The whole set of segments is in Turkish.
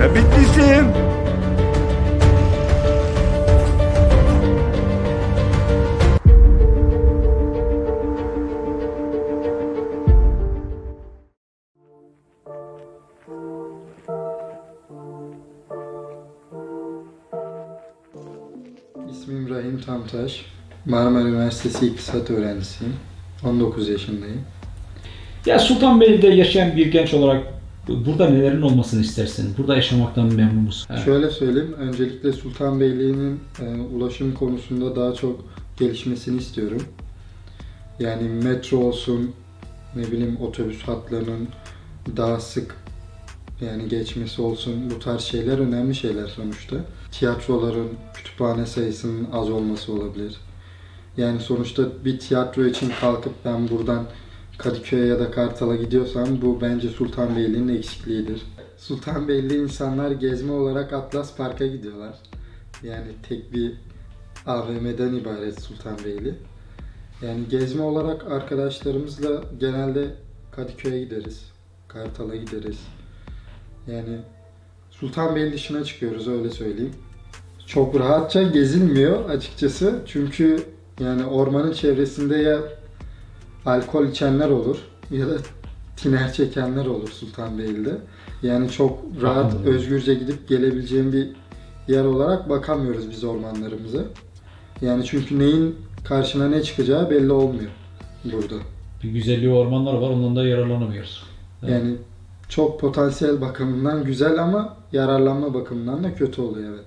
Ben Bitlis'im. İsmim Rahim Tamtaş. Marmara Üniversitesi İktisat öğrencisiyim. 19 yaşındayım. Ya Sultanbeyli'de yaşayan bir genç olarak burada nelerin olmasını istersin? Burada yaşamaktan memnun musun? Ha. Şöyle söyleyeyim, öncelikle Sultanbeyli'nin e, ulaşım konusunda daha çok gelişmesini istiyorum. Yani metro olsun, ne bileyim otobüs hatlarının daha sık yani geçmesi olsun bu tarz şeyler önemli şeyler sonuçta. Tiyatroların kütüphane sayısının az olması olabilir. Yani sonuçta bir tiyatro için kalkıp ben buradan Kadıköy'e ya da Kartal'a gidiyorsam bu bence Sultanbeyli'nin eksikliğidir. Sultanbeyli insanlar gezme olarak Atlas Park'a gidiyorlar. Yani tek bir AVM'den ibaret Sultanbeyli. Yani gezme olarak arkadaşlarımızla genelde Kadıköy'e gideriz. Kartal'a gideriz. Yani Sultanbeyli dışına çıkıyoruz öyle söyleyeyim. Çok rahatça gezilmiyor açıkçası. Çünkü yani ormanın çevresinde ya alkol içenler olur ya da tiner çekenler olur Sultanbeyli'de. Yani çok rahat, Anladım. özgürce gidip gelebileceğim bir yer olarak bakamıyoruz biz ormanlarımıza. Yani çünkü neyin karşına ne çıkacağı belli olmuyor burada. Bir güzelliği ormanlar var ondan da yararlanamıyoruz. Evet. Yani çok potansiyel bakımından güzel ama yararlanma bakımından da kötü oluyor evet.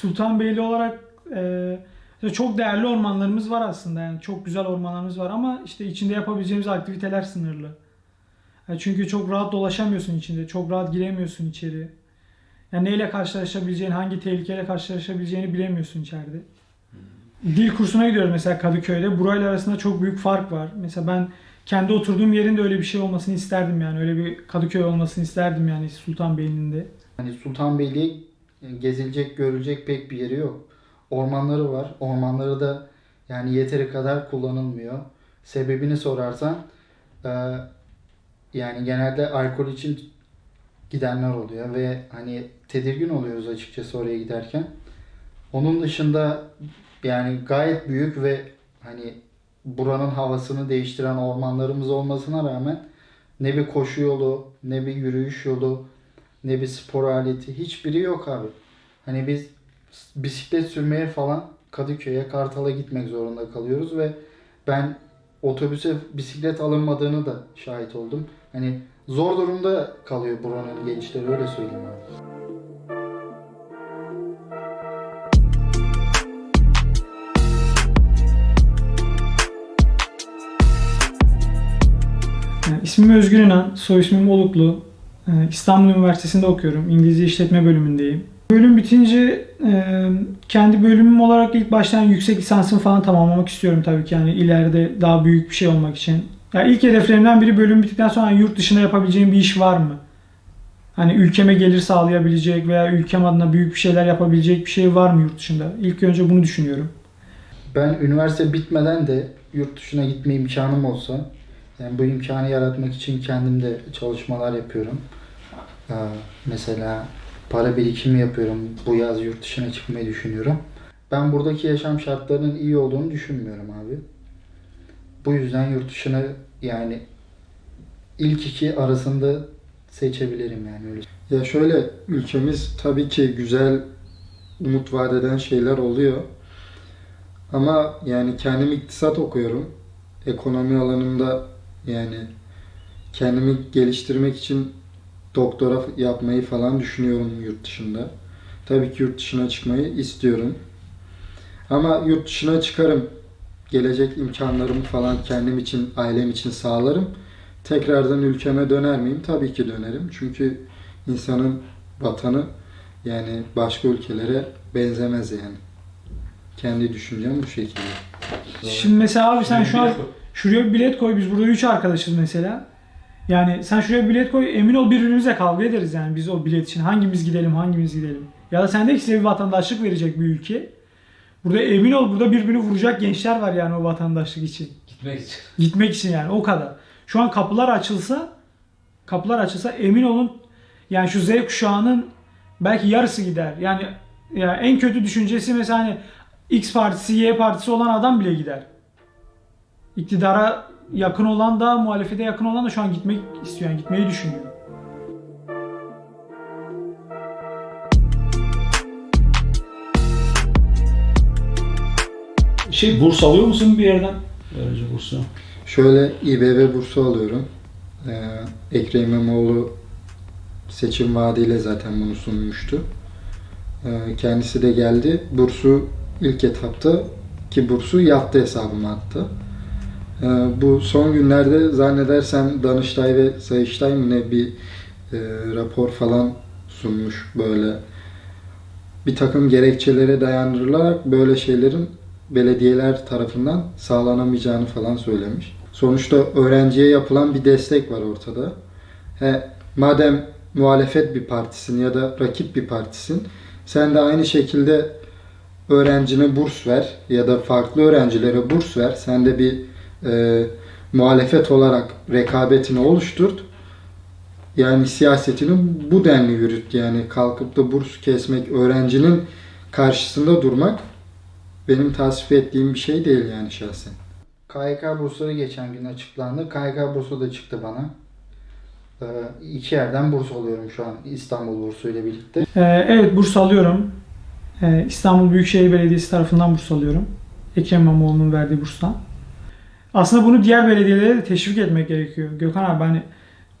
Sultanbeyli olarak e, çok değerli ormanlarımız var aslında yani çok güzel ormanlarımız var ama işte içinde yapabileceğimiz aktiviteler sınırlı. Yani çünkü çok rahat dolaşamıyorsun içinde, çok rahat giremiyorsun içeri. Yani neyle karşılaşabileceğini, hangi tehlikeyle karşılaşabileceğini bilemiyorsun içeride. Dil kursuna gidiyoruz mesela Kadıköy'de. Burayla arasında çok büyük fark var. Mesela ben kendi oturduğum yerin de öyle bir şey olmasını isterdim yani. Öyle bir Kadıköy olmasını isterdim yani Sultanbeyli'nin de. Hani Sultanbeyli gezilecek, görülecek pek bir yeri yok. Ormanları var. Ormanları da yani yeteri kadar kullanılmıyor. Sebebini sorarsan e, yani genelde alkol için gidenler oluyor ve hani tedirgin oluyoruz açıkçası oraya giderken. Onun dışında yani gayet büyük ve hani buranın havasını değiştiren ormanlarımız olmasına rağmen ne bir koşu yolu, ne bir yürüyüş yolu, ne bir spor aleti hiçbiri yok abi. Hani biz bisiklet sürmeye falan Kadıköy'e, Kartal'a gitmek zorunda kalıyoruz ve ben otobüse bisiklet alınmadığını da şahit oldum. Hani zor durumda kalıyor buranın gençleri öyle söyleyeyim ismim Özgür İnan, soy ismim Oluklu. Ee, İstanbul Üniversitesi'nde okuyorum. İngilizce işletme bölümündeyim. Bölüm bitince e, kendi bölümüm olarak ilk baştan yüksek lisansımı falan tamamlamak istiyorum tabii ki. Yani ileride daha büyük bir şey olmak için. Ya ilk hedeflerimden biri bölüm bittikten sonra yurt dışında yapabileceğim bir iş var mı? Hani ülkeme gelir sağlayabilecek veya ülkem adına büyük bir şeyler yapabilecek bir şey var mı yurt dışında? İlk önce bunu düşünüyorum. Ben üniversite bitmeden de yurt dışına gitme imkanım olsa yani bu imkanı yaratmak için kendim de çalışmalar yapıyorum. Ee, mesela para birikimi yapıyorum. Bu yaz yurt dışına çıkmayı düşünüyorum. Ben buradaki yaşam şartlarının iyi olduğunu düşünmüyorum abi. Bu yüzden yurt dışına yani ilk iki arasında seçebilirim yani öyle. Ya şöyle ülkemiz tabii ki güzel umut vaat eden şeyler oluyor. Ama yani kendim iktisat okuyorum. Ekonomi alanında yani kendimi geliştirmek için doktora yapmayı falan düşünüyorum yurt dışında. Tabii ki yurt dışına çıkmayı istiyorum. Ama yurt dışına çıkarım. Gelecek imkanlarımı falan kendim için, ailem için sağlarım. Tekrardan ülkeme döner miyim? Tabii ki dönerim. Çünkü insanın vatanı yani başka ülkelere benzemez yani. Kendi düşüncem bu şekilde. Şimdi mesela abi sen şu an şuraya bir bilet koy. Biz burada 3 arkadaşız mesela. Yani sen şuraya bilet koy. Emin ol birbirimizle kavga ederiz yani biz o bilet için. Hangimiz gidelim, hangimiz gidelim. Ya da sen de ki size bir vatandaşlık verecek bir ülke. Burada emin ol burada birbirini vuracak gençler var yani o vatandaşlık için. Gitmek için. Gitmek için yani o kadar. Şu an kapılar açılsa kapılar açılsa emin olun Yani şu Z kuşağının belki yarısı gider. Yani ya en kötü düşüncesi mesela hani X partisi, Y partisi olan adam bile gider. İktidara yakın olan da, muhalefete yakın olan da şu an gitmek istiyor. Yani gitmeyi düşünüyor. Şey burs alıyor musun bir yerden? Öğrenci bursu. Şöyle İBB bursu alıyorum. Ee, Ekrem İmamoğlu seçim vaadiyle zaten bunu sunmuştu. Ee, kendisi de geldi. Bursu ilk etapta ki bursu yattı hesabıma attı. Ee, bu son günlerde zannedersem Danıştay ve Sayıştay mı ne bir e, rapor falan sunmuş böyle bir takım gerekçelere dayandırılarak böyle şeylerin belediyeler tarafından sağlanamayacağını falan söylemiş. Sonuçta öğrenciye yapılan bir destek var ortada. He, madem muhalefet bir partisin ya da rakip bir partisin, sen de aynı şekilde öğrencine burs ver ya da farklı öğrencilere burs ver. Sen de bir e, muhalefet olarak rekabetini oluşturt. Yani siyasetini bu denli yürüt. Yani kalkıp da burs kesmek, öğrencinin karşısında durmak benim tasvip ettiğim bir şey değil yani şahsen. KYK bursları geçen gün açıklandı. KYK bursu da çıktı bana. Ee, iki yerden burs alıyorum şu an İstanbul bursu ile birlikte. Ee, evet burs alıyorum. Ee, İstanbul Büyükşehir Belediyesi tarafından burs alıyorum. Ekrem İmamoğlu'nun verdiği burstan. Aslında bunu diğer belediyelere de teşvik etmek gerekiyor. Gökhan abi hani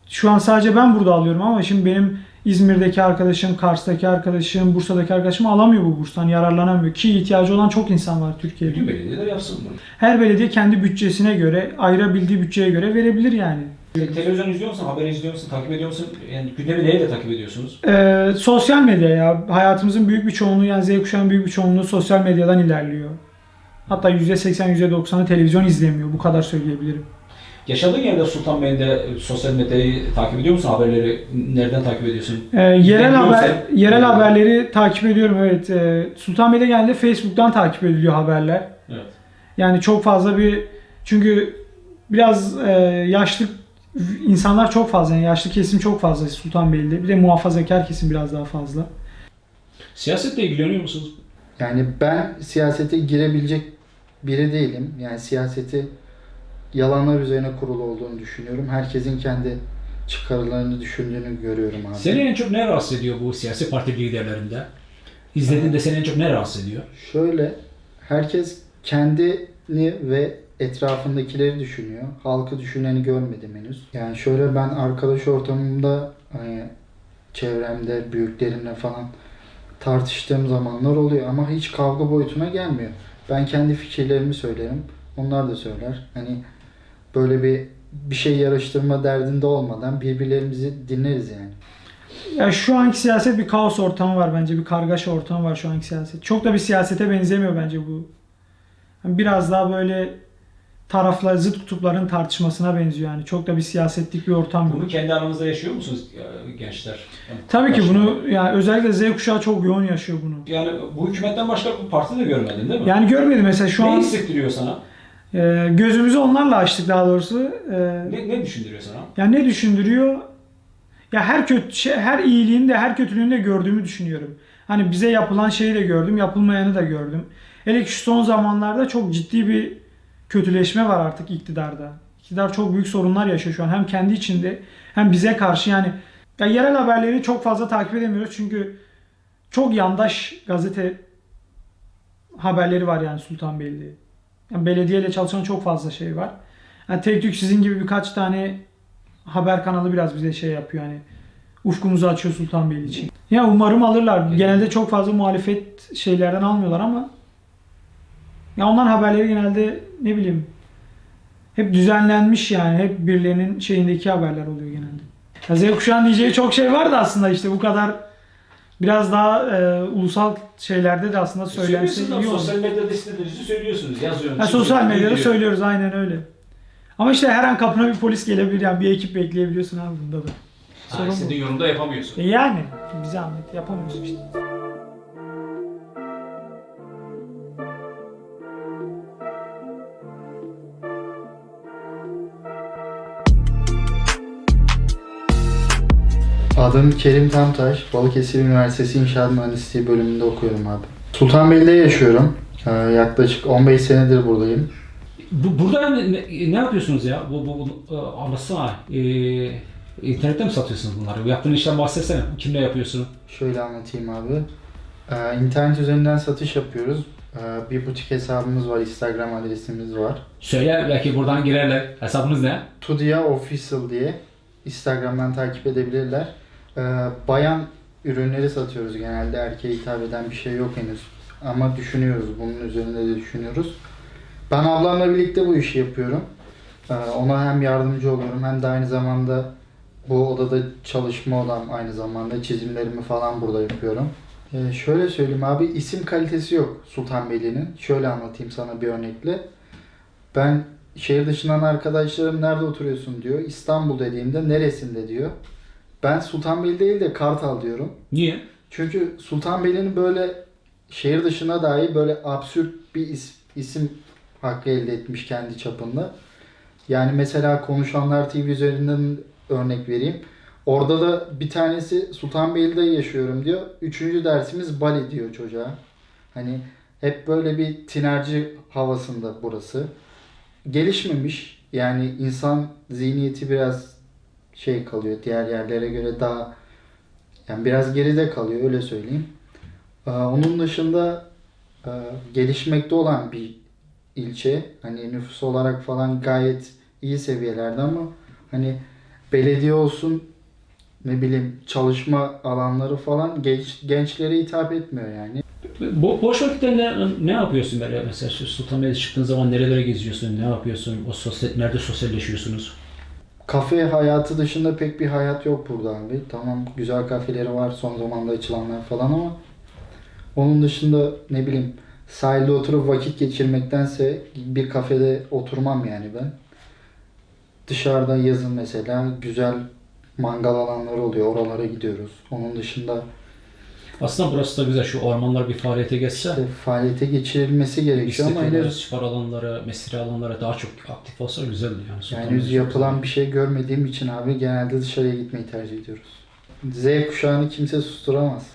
şu an sadece ben burada alıyorum ama şimdi benim İzmir'deki arkadaşım, Kars'taki arkadaşım, Bursa'daki arkadaşım alamıyor bu burstan, yararlanamıyor. Ki ihtiyacı olan çok insan var Türkiye'de. Bütün belediyeler yapsın bunu. Her belediye kendi bütçesine göre, ayırabildiği bütçeye göre verebilir yani. Televizyon izliyor musun, haber izliyor musun, takip ediyor musun? Yani gündemi neyle takip ediyorsunuz? Ee, sosyal medya ya. Hayatımızın büyük bir çoğunluğu yani Z kuşağının büyük bir çoğunluğu sosyal medyadan ilerliyor. Hatta %80 %90'ı televizyon izlemiyor. Bu kadar söyleyebilirim. Yaşadığın yerde Sultanbeyli'de e, sosyal medyayı takip ediyor musun? Haberleri nereden takip ediyorsun? Ee, yerel haber yerel Evet. haberleri takip ediyorum evet. Ee, Sultanbeyli'de genelde Facebook'tan takip ediliyor haberler. Evet. Yani çok fazla bir çünkü biraz e, yaşlı insanlar çok fazla yani yaşlı kesim çok fazla Sultanbeyli'de. Bir de muhafazakar kesim biraz daha fazla. Siyasetle ilgileniyor musunuz? Yani ben siyasete girebilecek biri değilim. Yani siyaseti yalanlar üzerine kurulu olduğunu düşünüyorum. Herkesin kendi çıkarlarını düşündüğünü görüyorum abi. Seni en çok ne rahatsız ediyor bu siyasi parti liderlerinde? İzlediğinde seni en çok ne rahatsız ediyor? Şöyle, herkes kendini ve etrafındakileri düşünüyor. Halkı düşüneni görmedim henüz. Yani şöyle ben arkadaş ortamımda hani çevremde büyüklerimle falan tartıştığım zamanlar oluyor ama hiç kavga boyutuna gelmiyor. Ben kendi fikirlerimi söylerim. Onlar da söyler. Hani böyle bir bir şey yarıştırma derdinde olmadan birbirlerimizi dinleriz yani. Ya şu anki siyaset bir kaos ortamı var bence. Bir kargaşa ortamı var şu anki siyaset. Çok da bir siyasete benzemiyor bence bu. Biraz daha böyle taraflar, zıt kutupların tartışmasına benziyor yani. Çok da bir siyasetlik bir ortam yok. Bunu kendi aranızda yaşıyor musunuz e, gençler? Yani Tabii ki başka- bunu yani özellikle Z kuşağı çok yoğun yaşıyor bunu. Yani bu hükümetten başka bir parti de görmedin değil mi? Yani görmedim mesela şu ne an hissettiriyor sana? e, gözümüzü onlarla açtık daha doğrusu. E, Ne, ne düşündürüyor sana? Yani ne düşündürüyor? Ya her kötü şey, her iyiliğini de her kötülüğünü de gördüğümü düşünüyorum. Hani bize yapılan şeyi de gördüm, yapılmayanı da gördüm. Hele ki şu son zamanlarda çok ciddi bir kötüleşme var artık iktidarda. İktidar çok büyük sorunlar yaşıyor şu an. Hem kendi içinde hem bize karşı yani ya yerel haberleri çok fazla takip edemiyoruz çünkü çok yandaş gazete haberleri var yani Sultanbeyli'de. Yani belediyeyle çalışan çok fazla şey var. Yani tek tük sizin gibi birkaç tane haber kanalı biraz bize şey yapıyor hani ufkumuzu açıyor Sultanbeyli için. Ya umarım alırlar. Genelde çok fazla muhalefet şeylerden almıyorlar ama ya onların haberleri genelde ne bileyim hep düzenlenmiş yani hep birilerinin şeyindeki haberler oluyor genelde. Ya Z kuşağın diyeceği çok şey vardı aslında işte bu kadar biraz daha e, ulusal şeylerde de aslında söylense iyi olur. sosyal medyada istediğinizi söylüyorsunuz. Yazıyorsunuz. Ha, sosyal medyada söylüyoruz aynen öyle. Ama işte her an kapına bir polis gelebilir yani bir ekip bekleyebiliyorsun abi bunda da. Ha, Sorun bu. istediğin yorumda yapamıyorsun. E yani bir zahmet yapamıyoruz işte. Adım Kerim Tamtaş. Balıkesir Üniversitesi İnşaat Mühendisliği bölümünde okuyorum abi. Sultanbeyli'de yaşıyorum. Ee, yaklaşık 15 senedir buradayım. Bu, burada ne, ne, yapıyorsunuz ya? Bu, bu, bu e, anlatsana. E, internette mi satıyorsunuz bunları? Yaptığın işten bahsetsene. Kimle yapıyorsun? Şöyle anlatayım abi. Ee, internet üzerinden satış yapıyoruz. Ee, bir butik hesabımız var, Instagram adresimiz var. Söyle belki buradan girerler. Hesabınız ne? Tudia Official diye Instagram'dan takip edebilirler. Ee, bayan ürünleri satıyoruz genelde. Erkeğe hitap eden bir şey yok henüz. Ama düşünüyoruz. Bunun üzerinde de düşünüyoruz. Ben ablamla birlikte bu işi yapıyorum. Ee, ona hem yardımcı oluyorum hem de aynı zamanda bu odada çalışma odam aynı zamanda çizimlerimi falan burada yapıyorum. Ee, şöyle söyleyeyim abi isim kalitesi yok Sultanbeyli'nin. Şöyle anlatayım sana bir örnekle. Ben şehir dışından arkadaşlarım nerede oturuyorsun diyor. İstanbul dediğimde neresinde diyor. Ben Sultanbeyli değil de Kartal diyorum. Niye? Çünkü Sultanbeyli'nin böyle şehir dışına dahi böyle absürt bir is- isim hakkı elde etmiş kendi çapında. Yani mesela Konuşanlar TV üzerinden örnek vereyim. Orada da bir tanesi Sultanbeyli'de yaşıyorum diyor. Üçüncü dersimiz Bali diyor çocuğa. Hani hep böyle bir tinerci havasında burası. Gelişmemiş. Yani insan zihniyeti biraz şey kalıyor. Diğer yerlere göre daha yani biraz geride kalıyor öyle söyleyeyim. Ee, onun dışında e, gelişmekte olan bir ilçe. Hani nüfus olarak falan gayet iyi seviyelerde ama hani belediye olsun ne bileyim çalışma alanları falan genç, gençlere hitap etmiyor yani. Bo boş vakitte ne, ne yapıyorsun böyle mesela Sultanbeyli'de çıktığın zaman nerelere geziyorsun, ne yapıyorsun, o sosyal, nerede sosyalleşiyorsunuz? Kafe hayatı dışında pek bir hayat yok burada abi. Tamam güzel kafeleri var son zamanda açılanlar falan ama onun dışında ne bileyim sahilde oturup vakit geçirmektense bir kafede oturmam yani ben. Dışarıda yazın mesela güzel mangal alanları oluyor. Oralara gidiyoruz. Onun dışında Aslında burası da güzel. Şu ormanlar bir faaliyete geçse. işte faaliyete geçirilmesi gerekiyor ama henüz, spor alanları, mesire alanları daha çok aktif olsa güzeldi yani. yani henüz yapılan güzel. bir şey görmediğim için abi genelde dışarıya gitmeyi tercih ediyoruz. Z kuşağını kimse susturamaz.